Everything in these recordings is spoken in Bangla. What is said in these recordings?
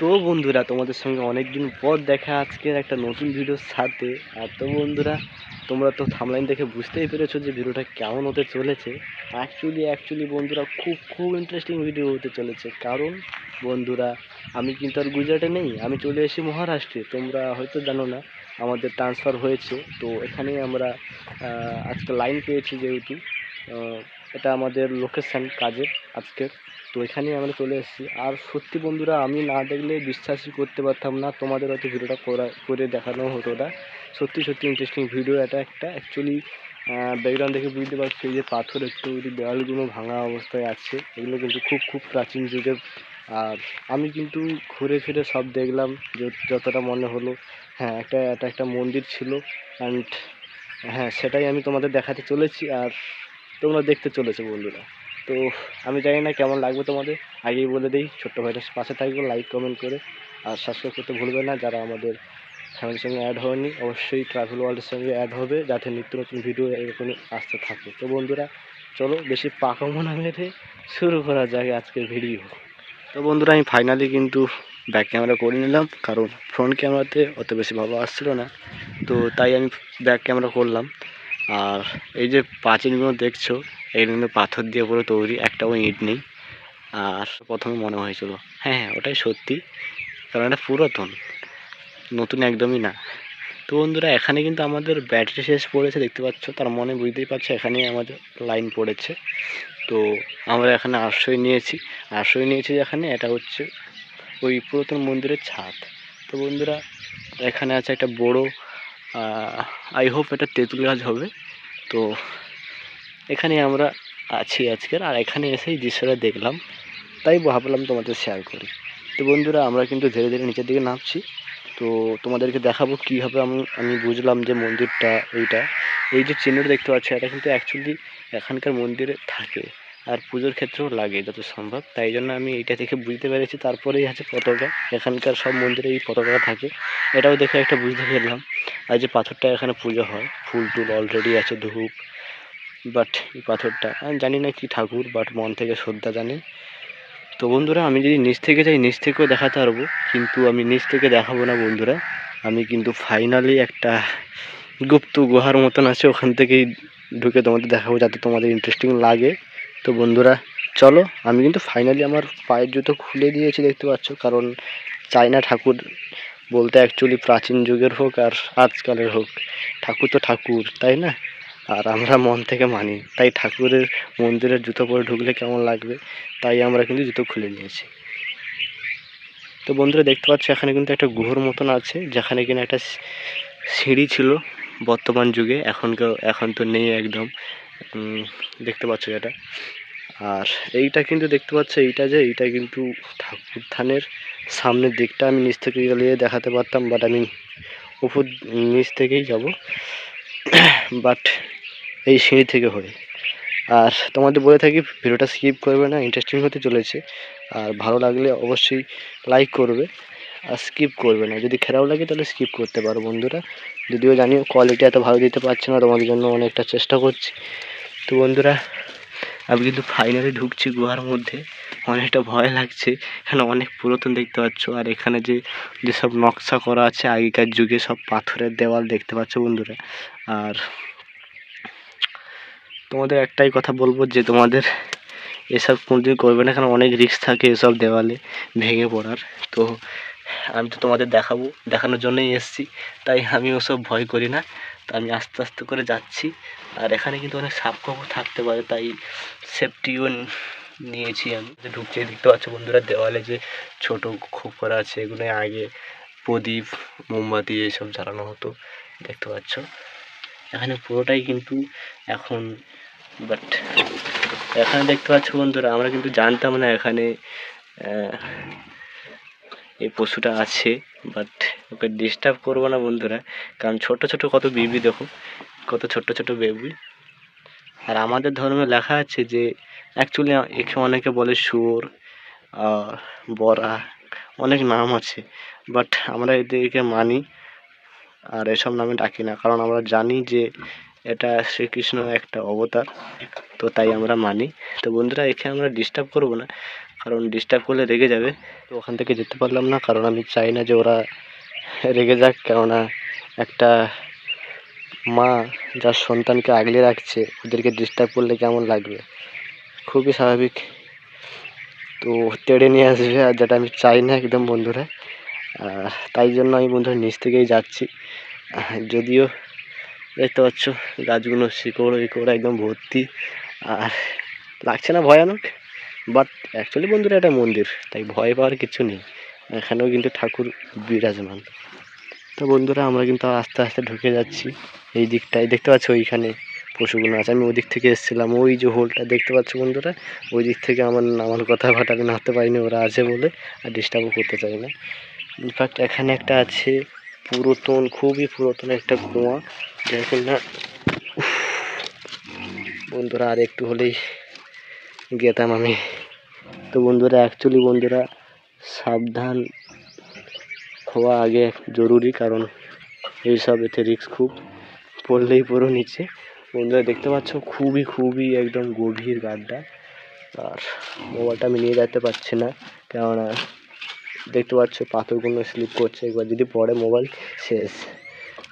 তো বন্ধুরা, তোমাদের সঙ্গে অনেক দিন পর দেখা আজকের একটা নতুন ভিডিওর সাথে। আর তো বন্ধুরা, তোমরা তো থামলাইন দেখে বুঝতেই পেরেছ যে ভিডিওটা কেমন হতে চলেছে। অ্যাকচুয়ালি অ্যাকচুয়ালি বন্ধুরা, খুব খুব ইন্টারেস্টিং ভিডিও হতে চলেছে। কারণ, বন্ধুরা, আমি কিন্তু আর গুজরাটে নেই, আমি চলে এসেছি মহারাষ্ট্রে। তোমরা হয়তো জানো না, আমাদের ট্রান্সফার হয়েছে। তো এখানেই আমরা আজকে লাইন পেয়েছি যেহেতু। এটা আমাদের লোকেশান কাজের আজকের। তো এখানেই আমরা চলে এসেছি। আর সত্যি বন্ধুরা, আমি না দেখলে বিশ্বাসই করতে পারতাম না। তোমাদের হয়তো ভিডিওটা করা, করে দেখানো হতো না। সত্যি সত্যি ইন্টারেস্টিং ভিডিও এটা একটা। অ্যাকচুয়ালি ব্যাকগ্রাউন্ড দেখে বুঝতে পারছি যে পাথর একটু দেওয়ালগুলো ভাঙা অবস্থায় আছে। এগুলো কিন্তু খুব খুব প্রাচীন যুগের। আর আমি কিন্তু ঘুরে ফিরে সব দেখলাম যত- যতটা মনে হলো। হ্যাঁ একটা এটা একটা মন্দির ছিল। অ্যান্ড হ্যাঁ সেটাই আমি তোমাদের দেখাতে চলেছি। আর তোমরা দেখতে চলেছো বন্ধুরা। তো আমি জানি না কেমন লাগবে তোমাদের। আগেই বলে দিই, ছোট্ট ভাইটার পাশে থাকবে লাইক কমেন্ট করে। আর সাবস্ক্রাইব করতে ভুলবে না, যারা আমাদের ফ্যামিলির সঙ্গে অ্যাড হয়নি, অবশ্যই ট্রাভেল ওয়ার্ল্ডের সঙ্গে অ্যাড হবে, যাতে নিত্য নতুন ভিডিও এরকমই আসতে থাকে। তো বন্ধুরা, চলো বেশি পাকামো না মেরে শুরু করা যাক আজকের ভিডিও তো বন্ধুরা, আমি ফাইনালি কিন্তু ব্যাক ক্যামেরা করে নিলাম, কারণ ফ্রন্ট ক্যামেরাতে অত বেশি ভালো আসছিল না। তো তাই আমি ব্যাক ক্যামেরা করলাম। আর এই যে প্রাচীনগুলো দেখছ, এগুলো কিন্তু পাথর দিয়ে পুরো তৈরি, একটাও ইট নেই। আর প্রথমে মনে হয়েছিল হ্যাঁ হ্যাঁ ওটাই সত্যি, কারণ এটা পুরাতন, নতুন একদমই না। তো বন্ধুরা, এখানে কিন্তু আমাদের ব্যাটারি শেষ পড়েছে, দেখতে পাচ্ছ, তার মনে বুঝতেই পারছ, এখানেই আমাদের লাইন পড়েছে। তো আমরা এখানে আশ্রয় নিয়েছি আশ্রয় নিয়েছি যেখানে, এটা হচ্ছে ওই পুরাতন মন্দিরের ছাদ। তো বন্ধুরা, এখানে আছে একটা বড় আই হোপ এটা তেঁতুল গাছ হবে। তো এখানে আমরা আছি আজকের, আর এখানে এসেই দৃশ্যটা দেখলাম। তাই ভাবলাম তোমাদের শেয়ার করি। তো বন্ধুরা, আমরা কিন্তু ধীরে ধীরে নিচের দিকে নামছি। তো তোমাদেরকে দেখাবো কীভাবে আমি আমি বুঝলাম যে মন্দিরটা এইটা। এই যে চিহ্নটা দেখতে পাচ্ছি, এটা কিন্তু অ্যাকচুয়ালি এখানকার মন্দিরে থাকে। আর পুজোর ক্ষেত্রেও লাগে যত সম্ভব। তাই জন্য আমি এইটা দেখে বুঝতে পেরেছি। তারপরেই আছে পতাকা। এখানকার সব মন্দিরে এই পতাকা থাকে। এটাও দেখে একটা বুঝতে পারলাম। আর যে পাথরটা এখানে পুজো হয়, ফুল টুল অলরেডি আছে ধূপ বাট এই পাথরটা, আমি জানি না কি ঠাকুর বাট মন থেকে শ্রদ্ধা জানি। তো বন্ধুরা, আমি যদি নিচ থেকে যাই, নিচ থেকেও দেখাতে পারব। কিন্তু আমি নিচ থেকে দেখাবো না বন্ধুরা। আমি কিন্তু ফাইনালি একটা গুপ্ত গুহার মতন আছে। ওখান থেকেই ঢুকে তোমাদের দেখাবো, যাতে তোমাদের ইন্টারেস্টিং লাগে। তো বন্ধুরা, চলো, আমি কিন্তু ফাইনালি আমার পায়ের জুতো খুলে দিয়েছি, দেখতে পাচ্ছ। কারণ চায়না ঠাকুর বলতে অ্যাকচুয়ালি প্রাচীন যুগের হোক আর আজকালের হোক, ঠাকুর তো ঠাকুর, তাই না? আর আমরা মন থেকে মানি, তাই ঠাকুরের মন্দিরের জুতো পরে ঢুকলে কেমন লাগবে, তাই আমরা কিন্তু জুতো খুলে নিয়েছি। তো বন্ধুরা, দেখতে পাচ্ছ, এখানে কিন্তু একটা গুহর মতন আছে, যেখানে কিনা একটা সিঁড়ি ছিল বর্তমান যুগে, এখনকার, এখন তো নেই একদম। দেখতে পাচ্ছ এটা। আর এইটা কিন্তু দেখতে পাচ্ছ, এইটা যে, এইটা কিন্তু ঠাকুর থানের সামনের দিকটা। আমি নিচ থেকে গেলে দেখাতে পারতাম বাট আমি উপর, নিচ থেকেই যাব। বাট এই সিঁড়ি থেকে হয়ে। আর তোমাদের বলে থাকি, ভিডিওটা স্কিপ করবে না ইন্টারেস্টিং হতে চলেছে। আর ভালো লাগলে অবশ্যই লাইক করবে। আর স্কিপ করবে না। যদি খারাপ লাগে তাহলে স্কিপ করতে পারো বন্ধুরা। যদিও জানি কোয়ালিটি এত ভালো দিতে পারছে না, তোমাদের জন্য অনেকটা চেষ্টা করছি। তো বন্ধুরা, আমি কিন্তু ফাইনালি ঢুকছি গুহার মধ্যে। অনেকটা ভয় লাগছে। এখানে অনেক পুরাতন দেখতে পাচ্ছ। আর এখানে যে যেসব নকশা করা আছে, আগেকার যুগে সব পাথরের দেওয়াল দেখতে পাচ্ছ বন্ধুরা। আর তোমাদের একটাই কথা বলব যে, তোমাদের এসব কোনোদিন করবে না। কারণ অনেক রিস্ক থাকে এসব দেওয়ালে ভেঙে পড়ার। তো আমি তো তোমাদের দেখাবো, দেখানোর জন্যই এসেছি। তাই আমি ওসব ভয় করি না। তা আমি আস্তে আস্তে করে যাচ্ছি। আর এখানে কিন্তু অনেক সাপ থাকতে পারে, তাই সেফটিও নিয়েছি আমি। ঢুকছে, দেখতে পাচ্ছ বন্ধুরা, দেওয়ালে যে ছোট খোপ করা আছে, এগুলো আগে প্রদীপ, মোমবাতি এসব জ্বালানো হতো, দেখতে পাচ্ছ। এখানে পুরোটাই কিন্তু এখন বাট এখানে দেখতে পাচ্ছ বন্ধুরা, আমরা কিন্তু জানতাম না এখানে এই পশুটা আছে বাট ওকে ডিস্টার্ব করব না বন্ধুরা। কারণ ছোট ছোট কত বেবি দেখো, কত ছোট ছোট বেবি আর আমাদের ধর্মে লেখা আছে যে অ্যাকচুয়ালি একে অনেকে বলে আর বরা অনেক নাম আছে। বাট আমরা এদেরকে মানি, আর এসব নামে ডাকি না। কারণ আমরা জানি যে, এটা শ্রীকৃষ্ণ একটা অবতার, তো তাই আমরা মানি। তো বন্ধুরা, একে আমরা ডিস্টার্ব করব না। কারণ ডিস্টার্ব করলে রেগে যাবে। তো ওখান থেকে যেতে পারলাম না, কারণ আমি চাই না যে ওরা রেগে যাক, কেননা একটা মা যার সন্তানকে আগলে রাখছে, ওদেরকে ডিস্টার্ব করলে কেমন লাগবে? খুবই স্বাভাবিক। তো তেড়ে নিয়ে আসবে, আর যেটা আমি চাই না একদম বন্ধুরা। তাই জন্য আমি বন্ধুরা নিচ থেকেই যাচ্ছি। যদিও দেখতে পাচ্ছ গাছগুলো শিকড় ইকড় একদম ভর্তি, আর লাগছে না ভয়ানক। বাট অ্যাকচুয়ালি বন্ধুরা এটা মন্দির, তাই ভয় পাওয়ার কিছু নেই। এখানেও কিন্তু ঠাকুর বিরাজমান। তো বন্ধুরা আমরা কিন্তু আস্তে আস্তে ঢুকে যাচ্ছি এই দিকটায়। দেখতে পাচ্ছ ওইখানে পশুগুলো আছে। আমি ওই দিক থেকে এসেছিলাম। ওই যে হোলটা দেখতে পাচ্ছ বন্ধুরা, ওই দিক থেকে আমার নামার কথা বাট আমি নামতে পারিনি, ওরা আছে বলে আর ডিস্টার্বও করতে চাই না। ইনফ্যাক্ট এখানে একটা আছে পুরাতন, খুবই পুরাতন একটা কুয়া। দেখুন না বন্ধুরা আর একটু হলেই গেতাম আমি। তো বন্ধুরা অ্যাকচুয়ালি বন্ধুরা, সাবধান হওয়া আগে জরুরি কারণ এইসব এতে রিস্ক খুব পড়লেই পুরো নিচে। বন্ধুরা, দেখতে পাচ্ছ, খুবই খুবই একদম গভীর গাড্ডা। আর মোবাইলটা আমি নিয়ে যেতে পারছি না, কেননা দেখতে পাচ্ছ, পাথরগুলো স্লিপ করছে। একবার যদি পড়ে মোবাইল শেষ।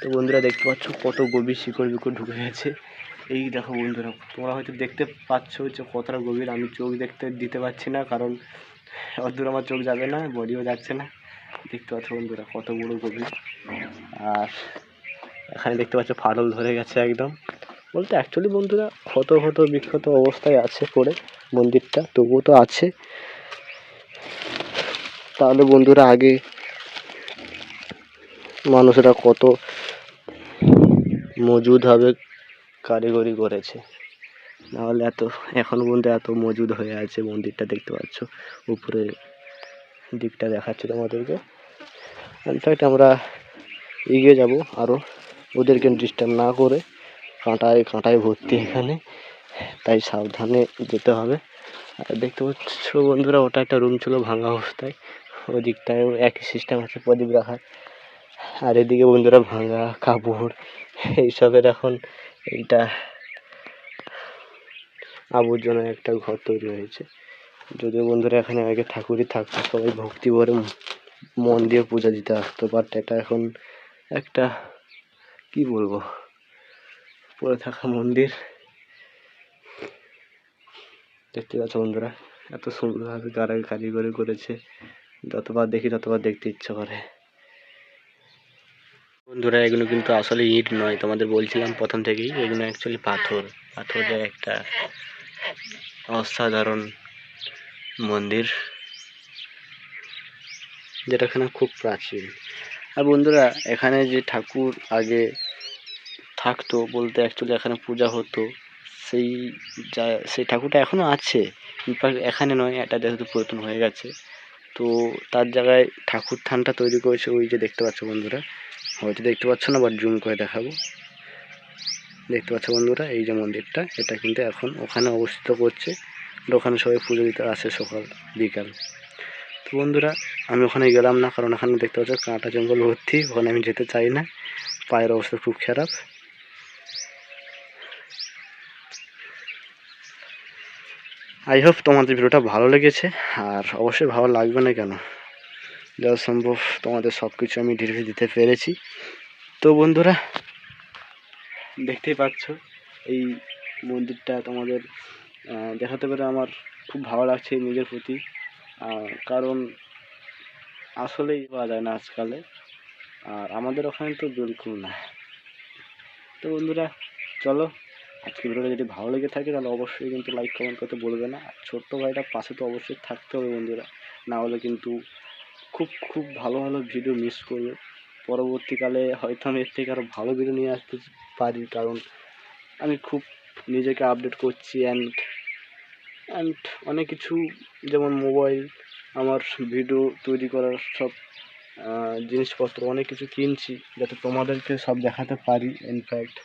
তো বন্ধুরা, দেখতে পাচ্ছ, কত গভীর শিকড় বিকড় ঢুকে গেছে। এই দেখো বন্ধুরা, তোমরা হয়তো দেখতে পাচ্ছ যে কতটা গভীর। আমি চোখ দেখতে দিতে পারছি না, কারণ অদূর আমার চোখ যাবে না, বডিও যাচ্ছে না। দেখতে পাচ্ছ বন্ধুরা, কত বড় গভীর। আর এখানে দেখতে পাচ্ছ ফাটল ধরে গেছে একদম। বলতে অ্যাকচুয়ালি বন্ধুরা, ক্ষত ক্ষত বিক্ষত অবস্থায় আছে পড়ে, মন্দিরটা, তবুও তো আছে। তাহলে বন্ধুরা, আগে মানুষরা কত মজুদভাবে কারিগরি করেছে। নাহলে এত, এখন পর্যন্ত এত মজুদ হয়ে আছে মন্দিরটা দেখতে পাচ্ছ। উপরে দিকটা দেখাচ্ছে তোমাদেরকে ইনফ্যাক্ট আমরা এগিয়ে যাব আরও ওদেরকে ডিস্টার্ব না করে কাঁটায় কাঁটায় ভর্তি এখানে। তাই সাবধানে যেতে হবে। আর দেখতে পাচ্ছ বন্ধুরা, ওটা একটা রুম ছিল ভাঙা অবস্থায়। ওই দিকটায়ও একই সিস্টেম আছে প্রদীপ রাখার। আর এদিকে বন্ধুরা ভাঙা কাপড়। এইসবের এখন এইটা। আবর্জনা একটা ঘর তৈরি হয়েছে। যদিও বন্ধুরা এখানে আগে ঠাকুরই থাকতো, সবাই ভক্তি ভরে মন দিয়ে পূজা দিতে আসতো বাট এটা এখন একটা, কি বলব, পড়ে থাকা মন্দির। দেখতে পাচ্ছ বন্ধুরা, এত সুন্দরভাবে কারা কারিগরি করেছে। যতবার দেখি ততবার দেখতে ইচ্ছে করে। বন্ধুরা, এগুলো কিন্তু আসলে ইট নয়। তোমাদের বলছিলাম প্রথম থেকেই, এগুলো অ্যাকচুয়ালি পাথর। পাথরের একটা অসাধারণ মন্দির, যেটা এখানে খুব প্রাচীন। আর বন্ধুরা, এখানে যে ঠাকুর আগে থাকতো বলতে অ্যাকচুয়ালি এখানে পূজা হতো, সেই যা, সেই ঠাকুরটা এখনও আছে। ইনফ্যাক্ট এখানে নয়, এটা যেহেতু পুরাতন হয়ে গেছে। তো তার জায়গায় ঠাকুর থানটা তৈরি করেছে ওই যে দেখতে পাচ্ছ বন্ধুরা হয়তো দেখতে পাচ্ছ না বাট জুম করে দেখাবো। দেখতে পাচ্ছ বন্ধুরা, এই যে মন্দিরটা, এটা কিন্তু এখন ওখানে অবস্থিত করছে। ওখানে সবাই পুজো দিতে আসে সকাল, বিকাল। তো বন্ধুরা, আমি ওখানে গেলাম না, কারণ ওখানে দেখতে পাচ্ছ কাঁটা জঙ্গল ভর্তি, ওখানে আমি যেতে চাই না। পায়ের অবস্থা খুব খারাপ। আই হোপ তোমাদের ভিডিওটা ভালো লেগেছে, আর অবশ্যই ভালো লাগবে না কেন? যা সম্ভব তোমাদের সব কিছু আমি ডিটেলস দিতে পেরেছি। তো বন্ধুরা, দেখতেই পাচ্ছ, এই মন্দিরটা তোমাদের দেখাতে পেরে আমার খুব ভালো লাগছে নিজের প্রতি। কারণ আসলেই পাওয়া যায় না আজকালে, আর আমাদের ওখানে তো বিলকুল না। তো বন্ধুরা, চলো, আজকে ভিডিওটা যদি ভালো লেগে থাকে তাহলে অবশ্যই কিন্তু লাইক কমেন্ট করতে বলবে না। আর ছোট্ট ভাইটা পাশে তো অবশ্যই থাকতে হবে বন্ধুরা, না হলে কিন্তু খুব খুব ভালো ভালো ভিডিও মিস করবে পরবর্তীকালে হয়তো আমি এর থেকে আরও ভালো ভিডিও নিয়ে আসতে পারি, কারণ আমি খুব নিজেকে আপডেট করছি অ্যান্ড অ্যান্ড অনেক কিছু, যেমন মোবাইল আমার ভিডিও তৈরি করার সব জিনিসপত্র, অনেক কিছু কিনছি যাতে তোমাদেরকে সব দেখাতে পারি। ইনফ্যাক্ট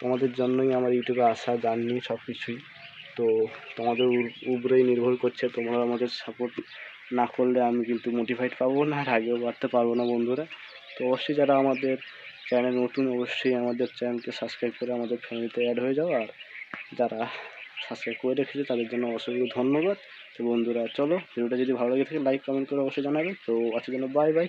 তোমাদের জন্যই আমার ইউটিউবে আসা জার্নি সব কিছুই তো তোমাদের উপরেই নির্ভর করছে, তোমরা আমাদের সাপোর্ট না করলে আমি কিন্তু মোটিভেট পাবো না আর আগেও বাড়তে পারব না বন্ধুরা। তো অবশ্যই যারা আমাদের চ্যানেল নতুন, অবশ্যই আমাদের চ্যানেলকে সাবস্ক্রাইব করে আমাদের ফ্যামিলিতে অ্যাড হয়ে যাও। আর যারা সাবস্ক্রাইব করে রেখেছে, তাদের জন্য অসংখ্য ধন্যবাদ। তো বন্ধুরা, চলো, ভিডিওটা যদি ভালো লেগে থাকে লাইক কমেন্ট করে অবশ্যই জানাবে। তো আজকের জন্য বাই বাই